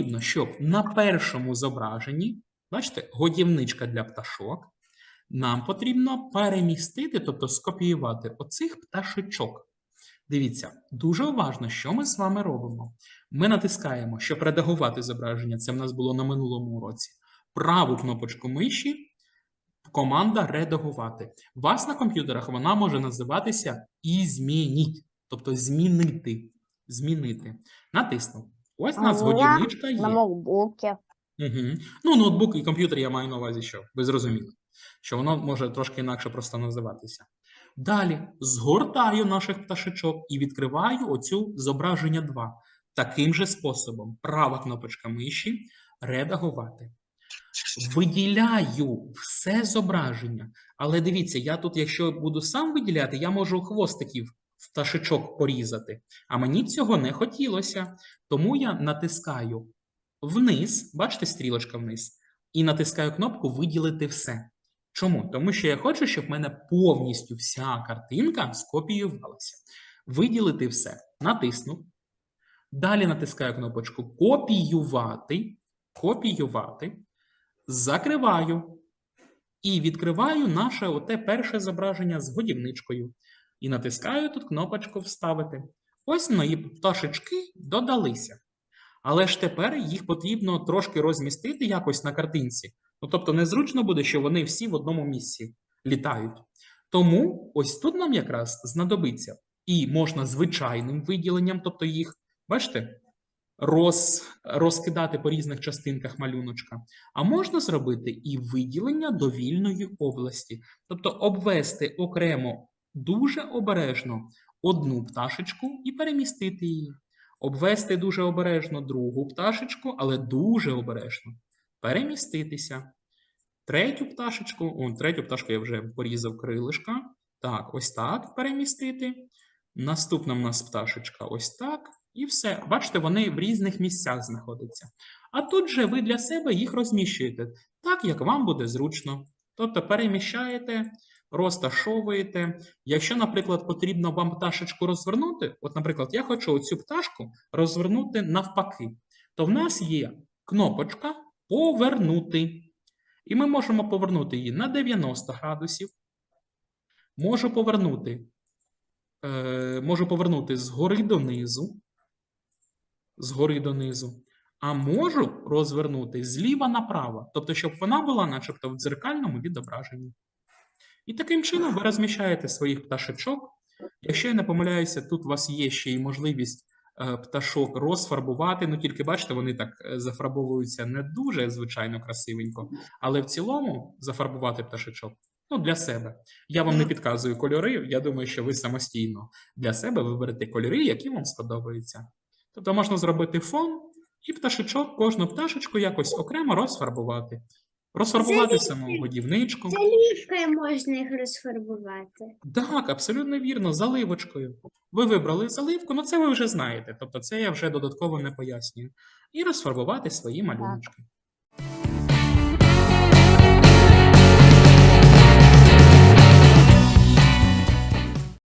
потрібно, щоб на першому зображенні, бачите, годівничка для пташок, нам потрібно перемістити, тобто скопіювати оцих пташечок. Дивіться, дуже уважно, що ми з вами робимо. Ми натискаємо, щоб редагувати зображення. Це в нас було на минулому уроці. Праву кнопочку миші, команда редагувати. Вас на комп'ютерах вона може називатися «Ізмініть», тобто змінити. Змінити. Натиснув. Ось у нас А годівничка є. на ноутбуке. Угу. Ну, ноутбук і комп'ютер я маю на увазі, що ви зрозуміли, що воно може трошки інакше просто називатися. Далі згортаю наших пташечок і відкриваю оцю зображення 2. Таким же способом. Права кнопочка миші редагувати. Виділяю все зображення. Але дивіться, я тут, якщо буду сам виділяти, я можу хвостиків пташечок порізати. А мені цього не хотілося. Тому я натискаю вниз, бачите, стрілочка вниз, і натискаю кнопку Виділити все. Чому? Тому що я хочу, щоб в мене повністю вся картинка скопіювалася. Виділити все. Натиснув. Далі натискаю кнопочку Копіювати. Копіювати. Закриваю. І відкриваю наше оте перше зображення з годівничкою. І натискаю тут кнопочку Вставити. Ось мої пташечки додалися. Але ж тепер їх потрібно трошки розмістити якось на картинці. Ну, тобто незручно буде, що вони всі в одному місці літають. Тому ось тут нам якраз знадобиться і можна звичайним виділенням, тобто їх, бачите, роз, розкидати по різних частинках малюночка. А можна зробити і виділення довільної області, тобто обвести окремо дуже обережно одну пташечку і перемістити її. Обвести дуже обережно другу пташечку, але дуже обережно. Переміститися. Третю пташечку, о, третю пташку я вже порізав крилишка. Так, ось так перемістити. Наступна в нас пташечка ось так. І все. Бачите, вони в різних місцях знаходяться. А тут же ви для себе їх розміщуєте так, як вам буде зручно. Тобто переміщаєте, розташовуєте. Якщо, наприклад, потрібно вам пташечку розвернути, от, наприклад, я хочу оцю пташку розвернути навпаки, то в нас є кнопочка Повернути. І ми можемо повернути її на 90 градусів. Можу повернути, е, можу повернути згори донизу. Згори донизу. А можу розвернути зліва направо. Тобто, щоб вона була, начебто, в дзеркальному відображенні. І таким чином ви розміщаєте своїх пташечок. Якщо я не помиляюся, тут у вас є ще й можливість е, пташок розфарбувати. Ну тільки бачите, вони так е, зафарбовуються не дуже, звичайно, красивенько, але в цілому зафарбувати пташечок ну, для себе. Я вам не підказую кольори. Я думаю, що ви самостійно для себе виберете кольори, які вам сподобаються. Тобто можна зробити фон і пташечок, кожну пташечку якось окремо розфарбувати. Розфарбувати Це саму годівничку. Заліпкою можна їх розфарбувати. Так, абсолютно вірно, заливочкою. Ви вибрали заливку, ну це ви вже знаєте, тобто це я вже додатково не пояснюю. І розфарбувати свої малюночки.